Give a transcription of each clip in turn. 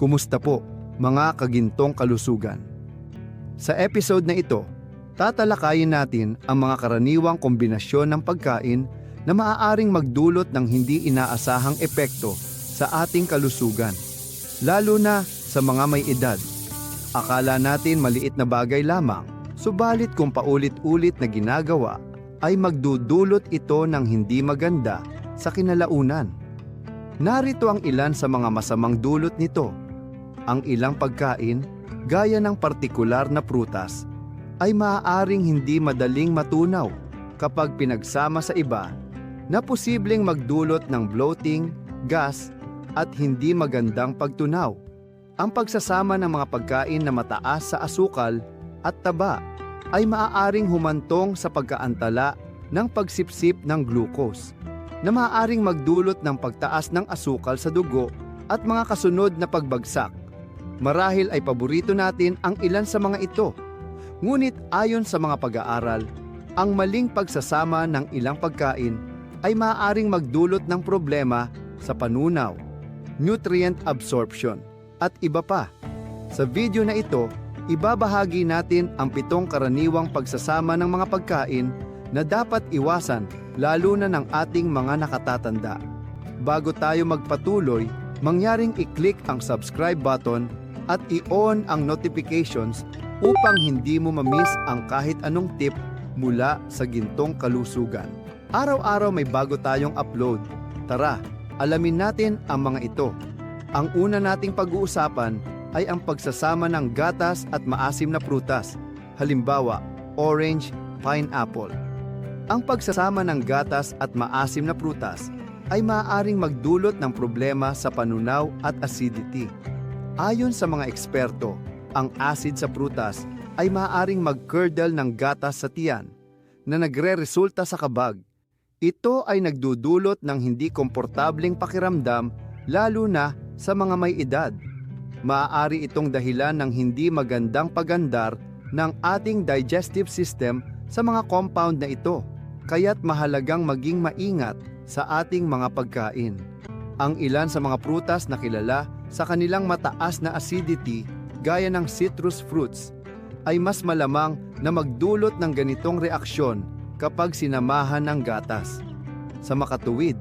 Kumusta po, mga kagintong kalusugan? Sa episode na ito, tatalakayin natin ang mga karaniwang kombinasyon ng pagkain na maaaring magdulot ng hindi inaasahang epekto sa ating kalusugan, lalo na sa mga may edad. Akala natin maliit na bagay lamang, subalit kung paulit-ulit na ginagawa, ay magdudulot ito ng hindi maganda sa kinalaunan. Narito ang ilan sa mga masamang dulot nito. Ang ilang pagkain, gaya ng partikular na prutas, ay maaaring hindi madaling matunaw kapag pinagsama sa iba na posibleng magdulot ng bloating, gas, at hindi magandang pagtunaw. Ang pagsasama ng mga pagkain na mataas sa asukal at taba ay maaaring humantong sa pagkaantala ng pagsipsip ng glucose na maaaring magdulot ng pagtaas ng asukal sa dugo at mga kasunod na pagbagsak. Marahil ay paborito natin ang ilan sa mga ito. Ngunit ayon sa mga pag-aaral, ang maling pagsasama ng ilang pagkain ay maaaring magdulot ng problema sa panunaw, nutrient absorption, at iba pa. Sa video na ito, ibabahagi natin ang pitong karaniwang pagsasama ng mga pagkain na dapat iwasan lalo na ng ating mga nakatatanda. Bago tayo magpatuloy, mangyaring i-click ang subscribe button at i-on ang notifications upang hindi mo ma-miss ang kahit anong tip mula sa gintong kalusugan. Araw-araw may bago tayong upload. Tara, alamin natin ang mga ito. Ang una nating pag-uusapan ay ang pagsasama ng gatas at maasim na prutas. Halimbawa, orange, pineapple. Ang pagsasama ng gatas at maasim na prutas ay maaaring magdulot ng problema sa panunaw at acidity. Ayon sa mga eksperto, ang acid sa prutas ay maaaring mag-curdle ng gatas sa tiyan na nagre-resulta sa kabag. Ito ay nagdudulot ng hindi komportableng pakiramdam lalo na sa mga may edad. Maaari itong dahilan ng hindi magandang pagandar ng ating digestive system sa mga compound na ito, kaya't mahalagang maging maingat sa ating mga pagkain. Ang ilan sa mga prutas na kilala sa kanilang mataas na acidity gaya ng citrus fruits ay mas malamang na magdulot ng ganitong reaksyon kapag sinamahan ng gatas. Sa makatuwid,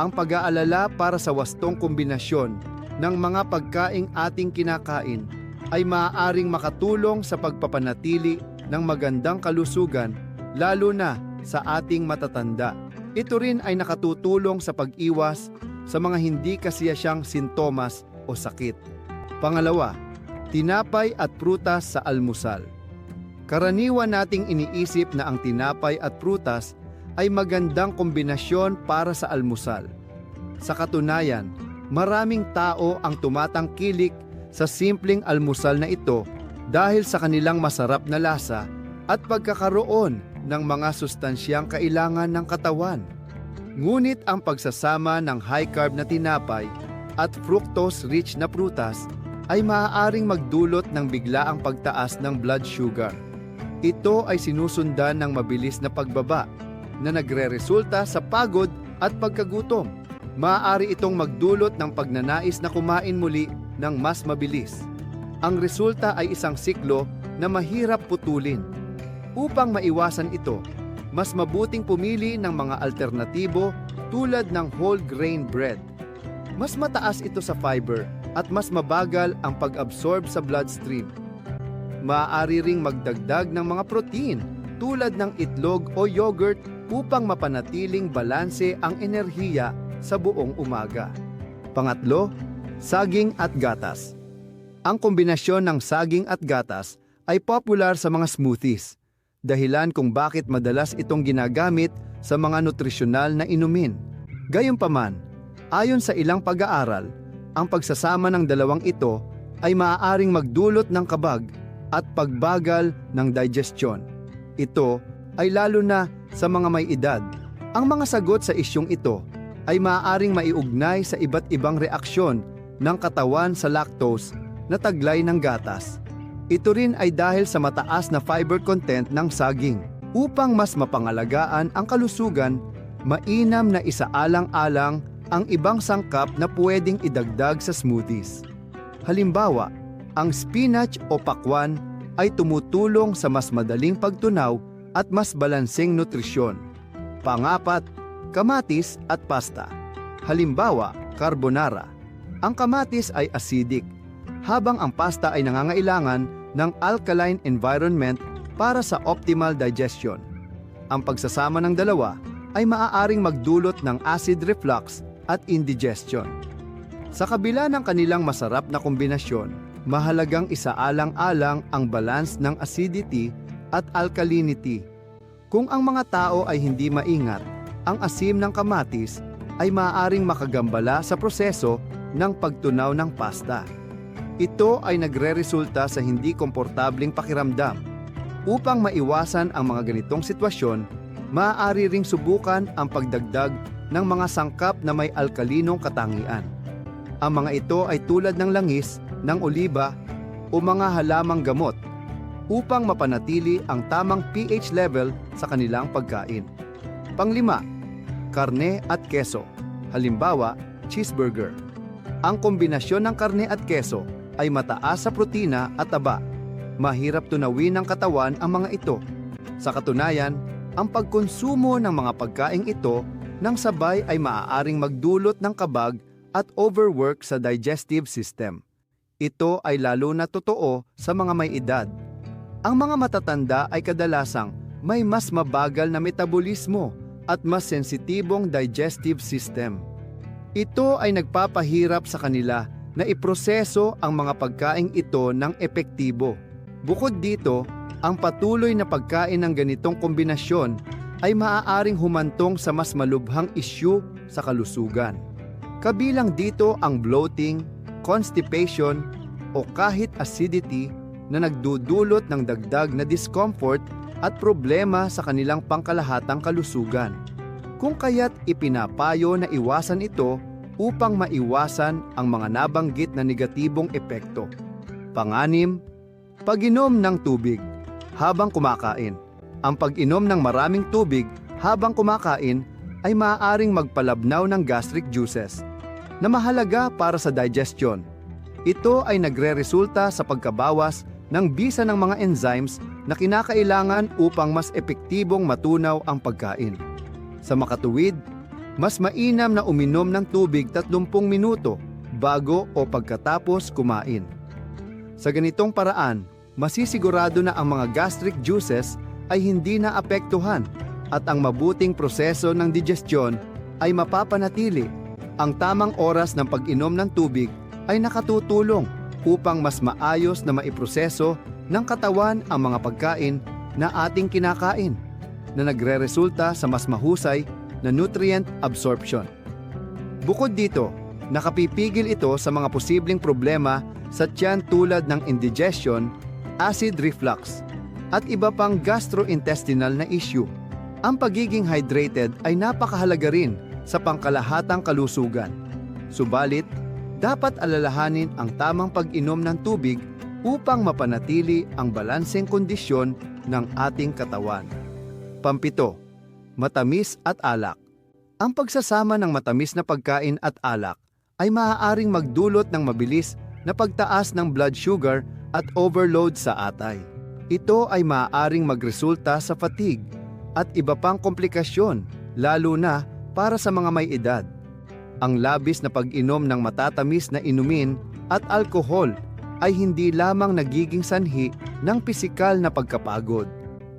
ang pag-aalala para sa wastong kombinasyon ng mga pagkaing ating kinakain ay maaaring makatulong sa pagpapanatili ng magandang kalusugan lalo na sa ating matatanda. Ito rin ay nakatutulong sa pag-iwas sa mga hindi kasiyasyang sintomas o sakit. Pangalawa, tinapay at prutas sa almusal. Karaniwan nating iniisip na ang tinapay at prutas ay magandang kombinasyon para sa almusal. Sa katunayan, maraming tao ang tumatangkilik sa simpleng almusal na ito dahil sa kanilang masarap na lasa at pagkakaroon ng mga sustansyang kailangan ng katawan. Ngunit ang pagsasama ng high-carb na tinapay at fructose-rich na prutas ay maaaring magdulot ng biglaang pagtaas ng blood sugar. Ito ay sinusundan ng mabilis na pagbaba na nagre-resulta sa pagod at pagkagutom. Maaari itong magdulot ng pagnanais na kumain muli ng mas mabilis. Ang resulta ay isang siklo na mahirap putulin. Upang maiwasan ito, mas mabuting pumili ng mga alternatibo tulad ng whole grain bread. Mas mataas ito sa fiber at mas mabagal ang pag-absorb sa bloodstream. Maaari ring magdagdag ng mga protein tulad ng itlog o yogurt upang mapanatiling balanse ang enerhiya sa buong umaga. Pangatlo, saging at gatas. Ang kombinasyon ng saging at gatas ay popular sa mga smoothies, dahilan kung bakit madalas itong ginagamit sa mga nutrisyonal na inumin. Gayunpaman, ayon sa ilang pag-aaral, ang pagsasama ng dalawang ito ay maaaring magdulot ng kabag at pagbagal ng digestion. Ito ay lalo na sa mga may edad. Ang mga sagot sa isyong ito ay maaaring maiugnay sa iba't ibang reaksyon ng katawan sa lactose na taglay ng gatas. Ito rin ay dahil sa mataas na fiber content ng saging. Upang mas mapangalagaan ang kalusugan, mainam na isaalang-alang ang ibang sangkap na pwedeng idagdag sa smoothies. Halimbawa, ang spinach o pakwan ay tumutulong sa mas madaling pagtunaw at mas balanseng nutrisyon. Pangapat, kamatis at pasta. Halimbawa, carbonara. Ang kamatis ay acidic, habang ang pasta ay nangangailangan ng alkaline environment para sa optimal digestion. Ang pagsasama ng dalawa ay maaaring magdulot ng acid reflux at indigestion. Sa kabila ng kanilang masarap na kombinasyon, mahalagang isaalang-alang ang balance ng acidity at alkalinity. Kung ang mga tao ay hindi maingat, ang asim ng kamatis ay maaaring makagambala sa proseso ng pagtunaw ng pasta. Ito ay nagre-resulta sa hindi komportabling pakiramdam. Upang maiwasan ang mga ganitong sitwasyon, maaari ring subukan ang pagdagdag ng mga sangkap na may alkalinong katangian. Ang mga ito ay tulad ng langis, ng oliba, o mga halamang gamot upang mapanatili ang tamang pH level sa kanilang pagkain. Panglima, karne at keso. Halimbawa, cheeseburger. Ang kombinasyon ng karne at keso ay mataas sa protina at taba. Mahirap tunawin ng katawan ang mga ito. Sa katunayan, ang pagkonsumo ng mga pagkaing ito ng sabay ay maaaring magdulot ng kabag at overwork sa digestive system. Ito ay lalo na totoo sa mga may edad. Ang mga matatanda ay kadalasang may mas mabagal na metabolismo at mas sensitibong digestive system. Ito ay nagpapahirap sa kanila na iproseso ang mga pagkaing ito ng epektibo. Bukod dito, ang patuloy na pagkain ng ganitong kombinasyon ay maaaring humantong sa mas malubhang isyu sa kalusugan. Kabilang dito ang bloating, constipation, o kahit acidity na nagdudulot ng dagdag na discomfort at problema sa kanilang pangkalahatang kalusugan. Kung kaya't ipinapayo na iwasan ito upang maiwasan ang mga nabanggit na negatibong epekto. Panganim, pag-inom ng tubig habang kumakain. Ang pag-inom ng maraming tubig habang kumakain ay maaaring magpalabnaw ng gastric juices na mahalaga para sa digestion. Ito ay nagre-resulta sa pagkabawas ng bisa ng mga enzymes na kinakailangan upang mas epektibong matunaw ang pagkain. Sa makatuwid, mas mainam na uminom ng tubig 30 minuto bago o pagkatapos kumain. Sa ganitong paraan, masisigurado na ang mga gastric juices ay hindi na apektuhan at ang mabuting proseso ng digestion ay mapapanatili. Ang tamang oras ng pag-inom ng tubig ay nakatutulong upang mas maayos na maiproseso ng katawan ang mga pagkain na ating kinakain na nagre-resulta sa mas mahusay na nutrient absorption. Bukod dito, nakapipigil ito sa mga posibleng problema sa tiyan tulad ng indigestion, acid reflux, at iba pang gastrointestinal na issue. Ang pagiging hydrated ay napakahalaga rin sa pangkalahatang kalusugan. Subalit, dapat alalahanin ang tamang pag-inom ng tubig upang mapanatili ang balanseng kondisyon ng ating katawan. Pampito, matamis at alak. Ang pagsasama ng matamis na pagkain at alak ay maaaring magdulot ng mabilis na pagtaas ng blood sugar at overload sa atay. Ito ay maaaring magresulta sa fatigue at iba pang komplikasyon, lalo na para sa mga may edad. Ang labis na pag-inom ng matatamis na inumin at alkohol ay hindi lamang nagiging sanhi ng pisikal na pagkapagod.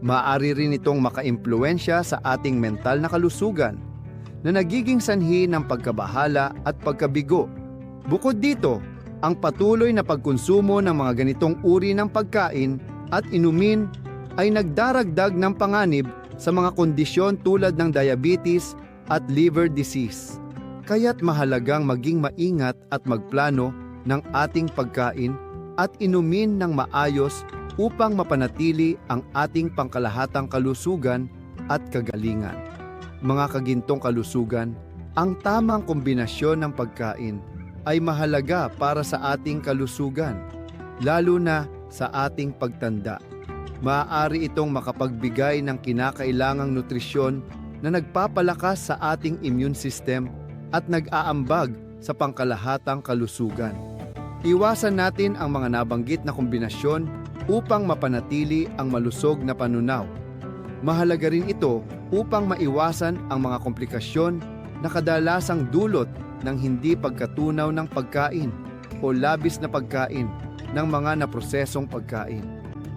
Maaari rin itong makaimpluensya sa ating mental na kalusugan na nagiging sanhi ng pagkabahala at pagkabigo. Bukod dito, ang patuloy na pagkonsumo ng mga ganitong uri ng pagkain at inumin ay nagdaragdag ng panganib sa mga kondisyon tulad ng diabetes at liver disease. Kaya't mahalagang maging maingat at magplano ng ating pagkain at inumin ng maayos upang mapanatili ang ating pangkalahatang kalusugan at kagalingan. Mga kagintong kalusugan, ang tamang kombinasyon ng pagkain ay mahalaga para sa ating kalusugan, lalo na sa ating pagtanda. Maaari itong makapagbigay ng kinakailangang nutrisyon na nagpapalakas sa ating immune system at nag-aambag sa pangkalahatang kalusugan. Iwasan natin ang mga nabanggit na kombinasyon upang mapanatili ang malusog na panunaw. Mahalaga rin ito upang maiwasan ang mga komplikasyon na kadalasang dulot ng hindi pagkatunaw ng pagkain o labis na pagkain ng mga naprosesong pagkain.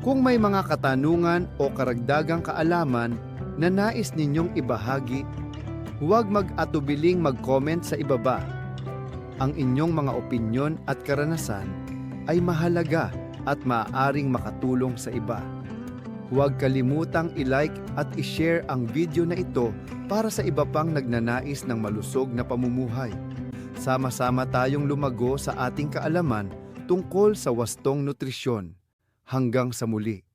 Kung may mga katanungan o karagdagang kaalaman na nais ninyong ibahagi, huwag mag-atubiling mag-comment sa ibaba. Ang inyong mga opinyon at karanasan ay mahalaga at maaaring makatulong sa iba. Huwag kalimutang i-like at i-share ang video na ito para sa iba pang nagnanais ng malusog na pamumuhay. Sama-sama tayong lumago sa ating kaalaman tungkol sa wastong nutrisyon. Hanggang sa muli.